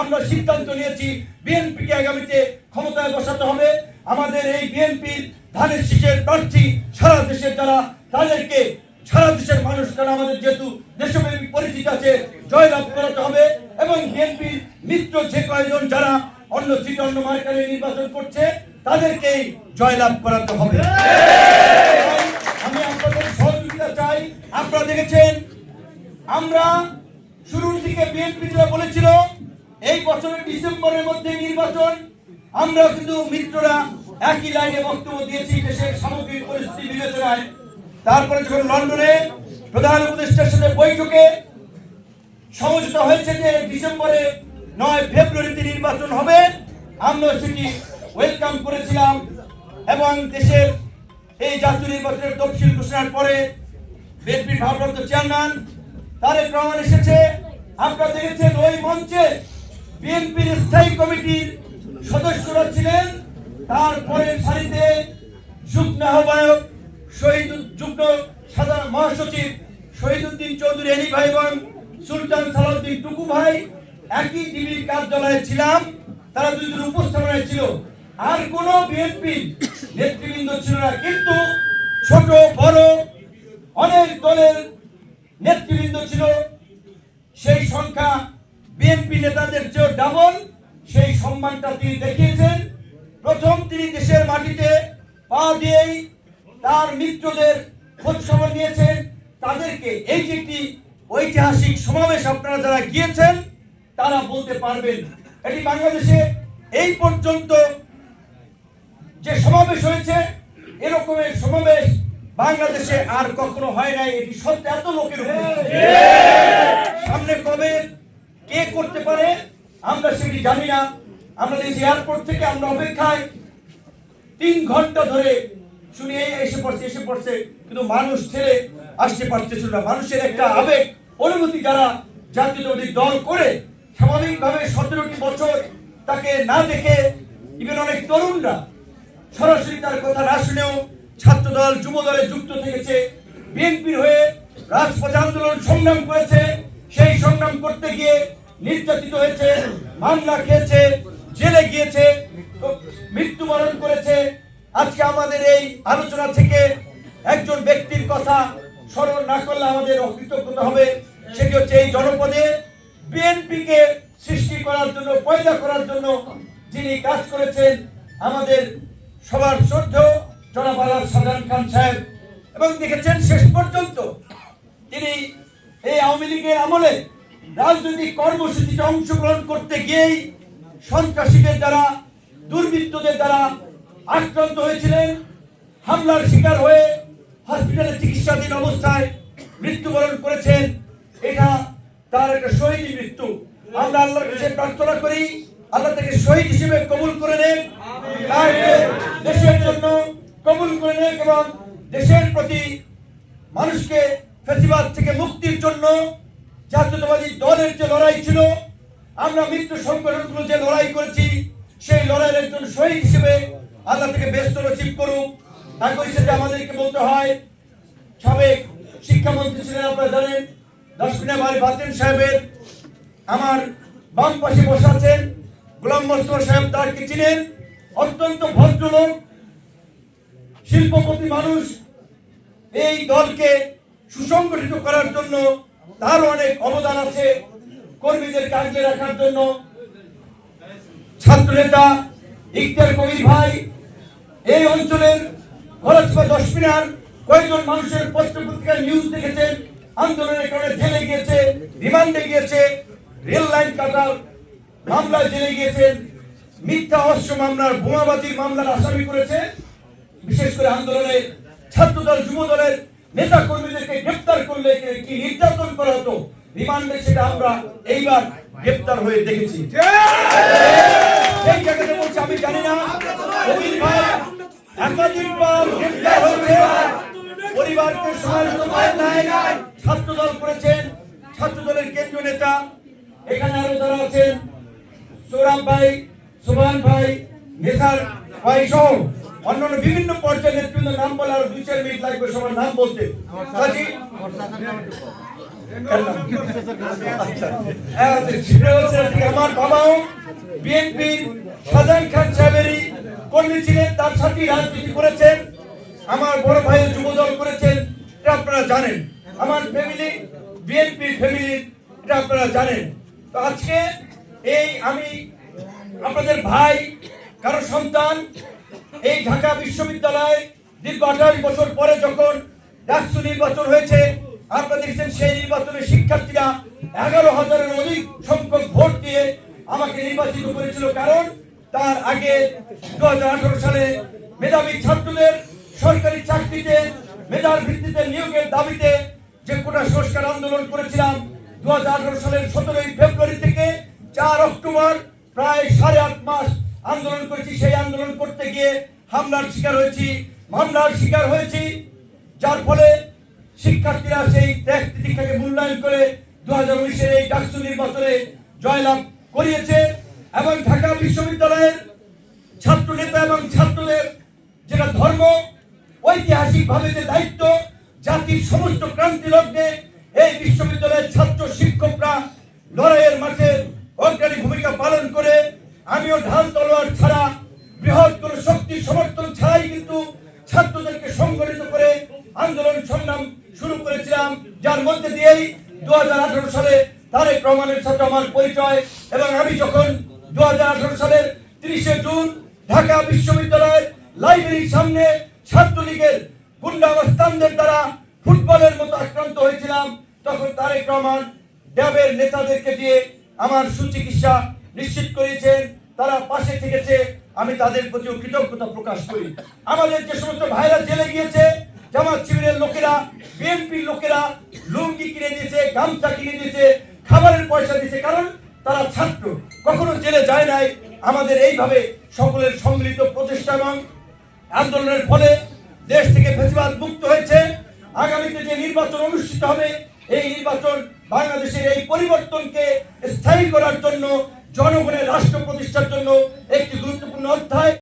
আমরা সিদ্ধান্ত নিয়েছি, বিএনপিকে আগামীতে ক্ষমতায় বসাতে হবে। আমাদের এই বিএনপির ধানের শীষের প্রার্থী সারা দেশের যারা, তাদেরকে সারা দেশের মানুষ, কারণ আমাদের যেহেতু দেশব্যাপী পরিচিতি আছে, জয়লাভ করাতে হবে এবং বিএনপির মিত্র যে কয়েকজন যারা অন্য সিট, অন্য মার্কারে নির্বাচন করছে, তাদেরকেই জয়লাভ করাতে হবে। আমি আপনাদের সহযোগিতা চাই। আপনারা দেখেছেন, আমরা শুরুর দিকে বিএনপি যেটা বলেছিল এই বছরের ডিসেম্বরের মধ্যে নির্বাচন, আমরা কিন্তু মিত্ররা একই লাইনে বক্তব্য দিয়েছি দেশের সামগ্রিক পরিস্থিতি বিবেচনায়। তারপরে যখন লন্ডনে প্রধান উপদেষ্টার সাথে বৈঠকে সমঝোতা হয়েছে যে ডিসেম্বরে নয় ফেব্রুয়ারিতে নির্বাচন হবে আমরা সেটি ওয়েলকাম করেছিলাম এবং দেশের এই জাতীয় নির্বাচনের তফসিল ঘোষণার পরে বিএনপির ভারপ্রাপ্ত চেয়ারম্যান তারেক রহমান এসেছে। আপনারা দেখেছেন ওই মঞ্চে বিএনপির স্থায়ী কমিটির সদস্যরা ছিলেন। তারপরে সারিতে যুগ্ম আহ্বায়ক শহীদ যুগ্ম সাধারণ মহাসচিব শহীদুদ্দিন চৌধুরী, এনি এবং সুলতান সালাউদ্দিন টুকু ভাই, একই টিভির কার্যালয়ে ছিলাম। তারা দুজন উপস্থাপনায় ছিল। আর কোন বিএনপি নেতৃবৃন্দ ছিল না। কিন্তু ছোট, বড় অনেক দলের নেতৃবৃন্দ ছিল। সেই সংখ্যা বিএনপি নেতাদের চেয়েও ডাবল সেই সম্মানটা তিনি দেখিয়েছেন। প্রথম তিনি দেশের মাটিতে পা দিয়েই তার মিত্রদের খোঁজ খবর নিয়েছেন। তাদেরকে এই যে একটি ঐতিহাসিক সমাবেশ আপনারা যারা গিয়েছেন তারা বলতে পারবেন এটি বাংলাদেশে এই পর্যন্ত যে সমাবেশ হয়েছে এরকমের সমাবেশ বাংলাদেশে আর কখনো হয় নাই। এটি সত্য এত লোকের সামনে কবে কে করতে পারে আমরা সেটি জানি না। আমরা দেখছি এয়ারপোর্ট থেকে আমরা অপেক্ষায় তিন ঘণ্টা ধরে শুনি এসে পড়ছে এসে পড়ছে, কিন্তু মানুষ ছেড়ে আসতে পারতেছিল না। মানুষের একটা আবেগ, অনুভূতি যারা জাতীয়তাবাদী দল করে স্বাভাবিকভাবে সতেরোটি বছর তাকে না দেখে ইভেন অনেক তরুণরা সরাসরি তার কথা না শুনেও ছাত্র দল যুব দলে যুক্ত থেকেছে। বিএনপির হয়ে রাজপথ আন্দোলন সংগ্রাম করেছে। সেই সংগ্রাম করতে গিয়ে নির্যাতিত হয়েছে মামলা খেয়েছে, জেলে গিয়েছে মৃত্যুবরণ করেছে। আজকে আমাদের এই আলোচনা থেকে একজন ব্যক্তির কথা স্মরণ না করলে আমাদের অকৃতজ্ঞতা হবে সেটি হচ্ছে এই জনপদে বিএনপিকে সৃষ্টি করার জন্য, পয়দা করার জন্য যিনি কাজ করেছেন, আমাদের সবার শ্রদ্ধ জনাব সাজান খান সাহেব। এবং দেখেছেন শেষ পর্যন্ত তিনি এই আওয়ামী লীগের আমলে রাজনৈতিক কর্মসূচিতে অংশগ্রহণ করতে গিয়েই সন্ত্রাসীদের দ্বারা, দুর্বৃত্তদের দ্বারা আক্রান্ত হয়েছিলেন। হামলার শিকার হয়ে হসপিটালে চিকিৎসাধীন অবস্থায় মৃত্যুবরণ করেছেন। এটা তার একটা শহীদ মৃত্যু। আমরা আল্লাহর কাছে প্রার্থনা করি, আল্লাহ তাকে শহীদ হিসেবে কবুল করে নেন দেশের জন্য কবুল করে নেন এবং দেশের প্রতি মানুষকে ফেসিবাদ থেকে মুক্তির জন্য জাতীয়তাবাদী দলের যে লড়াই ছিল, আমরা মিত্র সংগঠনগুলো যে লড়াই করেছি, সেই লড়াইয়ের একজন শহীদ হিসেবে আল্লাহ থেকে ব্যস্ত নসিব করুক। একই সাথে আমাদেরকে বলতে হয়, সাবেক শিক্ষামন্ত্রী ছিলেন আপনারা জানেন, দশমিনা বাড়ি বাতেন সাহেবের। আমার বাম পাশে বসে আছেন গোলাম মোস্তফা সাহেব তারকে চিনেন? অত্যন্ত ভদ্রলোক, শিল্পপতি মানুষ। এই দলকে সুসংগঠিত করার জন্য তার অনেক অবদান আছে কর্মীদের কাজে রাখার জন্য। ছাত্র নেতা ইকতার কবির ভাই, এই অঞ্চলের খরচপা দশ মিনার কয়েকজন মানুষের পত্র পত্রিকার নিউজ দেখেছেন। আন্দোলনের কারণে জেলে গিয়েছে, রিমান্ডে গিয়েছে, রেল লাইন কাটার মামলায় জেলে গিয়েছেন মিথ্যা অস্ত্র মামলার, বোমাবাজির মামলার আসামি করেছে। বিশেষ করে আন্দোলনে ছাত্রদল যুব দলের নেতা কর্মীদেরকে গ্রেপ্তার করলে কি নির্যাতন করা হতো? রিমান্ডে সেটা আমরা এইবার গ্রেপ্তার হয়ে দেখেছি। সেই জায়গাতে বলছি আমি জানি না। কবির ভাই একাধিকবার গ্রেপ্তার হয়েছে। পরিবারকে নাই। ছাত্রদল করেছেন। ছাত্রদলের কেন্দ্রীয় নেতা। এখানে আরও যারা আছেন সৌরভ ভাই সুভান ভাই নেসার ভাই সহ অন্যান্য বিভিন্ন পর্যায়ের নেতৃত্বের নাম বলে আরও দুই চার মিনিট লাগবে সবার নাম বলতে। কাজী আচ্ছা। হ্যাঁ, আমার বাবাও বিএনপির শাহজাহান খান সাহেবেরই কর্মী ছিলেন তার সাথে রাজনীতি করেছেন আমার বড় ভাই যুবদল করেছেন এটা আপনারা জানেন। আমার ফ্যামিলি বিএনপি ফ্যামিলি এটা আপনারা জানেন। তো আজকে এই আমি আপনাদের ভাই কারও সন্তান এই ঢাকা বিশ্ববিদ্যালয়ে দীর্ঘ আঠাশ বছর পরে যখন ডাকসু নির্বাচন হয়েছে, আপনারা দেখছেন সেই নির্বাচনে শিক্ষার্থীরা এগারো হাজারের অধিক সংখ্যক ভোট দিয়ে আমাকে নির্বাচিত করেছিল। কারণ তার আগে দু হাজার আঠেরো সালে মেধাবী ছাত্রদের সরকারি চাকরিতে মেধার ভিত্তিতে নিয়োগের দাবিতে যে কোটা সংস্কার আন্দোলন করেছিলাম দু হাজার আঠারো সালের সতেরোই ফেব্রুয়ারি থেকে চার অক্টোবর প্রায় সাড়ে আট মাস আন্দোলন করেছি। সেই আন্দোলন করতে গিয়ে হামলার শিকার হয়েছি, মামলার শিকার হয়েছি। যার ফলে শিক্ষার্থীরা সেই ত্যাগ তিতিক্ষাকে মূল্যায়ন করে দু হাজার উনিশের এই ডাকসু নির্বাচনে জয়লাভ করিয়েছে এবং ঢাকা বিশ্ববিদ্যালয়ের ছাত্র নেতা এবং ছাত্রদের যেটা ধর্ম ঐতিহাসিক ভাবে যে দায়িত্ব, জাতির সমস্ত ক্রান্তি লগ্নে এই বিশ্ববিদ্যালয়ের ছাত্র শিক্ষকরা লড়াইয়ের মাঠে অগ্রণী ভূমিকা পালন করে, আমিও ঢাল তলোয়ার ছাড়া বৃহৎ কোন শক্তির সমর্থন ছাড়াই কিন্তু ছাত্রদেরকে সংগঠিত করে আন্দোলন সংগ্রাম শুরু করেছিলাম, যার মধ্যে দিয়েই দু হাজার আঠেরো সালে তারেক রহমানের সাথে আমার পরিচয় এবং আমি যখন দু হাজার আঠেরো সালের তিরিশে জুন ঢাকা বিশ্ববিদ্যালয়ের লাইব্রেরির সামনে ছাত্রলীগের গুন্ডা দ্বারা ফুটবলের মতো আক্রান্ত হয়েছিলাম, তখন তারেক রহমান ড্যাবের নেতাদেরকে দিয়ে আমার সুচিকিৎসা নিশ্চিত করেছেন। তারা পাশে থেকেছে আমি তাদের প্রতিও কৃতজ্ঞতা প্রকাশ করি। আমাদের যে সমস্ত ভাইরা জেলে গিয়েছে, জামাত শিবিরের লোকেরা, বিএনপির লোকেরা, লুঙ্গি কিনে দিয়েছে, গামছা কিনে দিয়েছে, খাবারের পয়সা দিয়েছে, কারণ তারা ছাত্র। কখনো জেলে যায় নাই। আমাদের এইভাবে সকলের সম্মিলিত প্রচেষ্টা এবং আন্দোলনের ফলে দেশ থেকে ফেসিবাদ মুক্ত হয়েছে। আগামীতে যে নির্বাচন অনুষ্ঠিত হবে, এই নির্বাচন বাংলাদেশের এই পরিবর্তনকে স্থায়ী করার জন্য জনগণের রাষ্ট্র প্রতিষ্ঠার জন্য একটি গুরুত্বপূর্ণ অধ্যায়।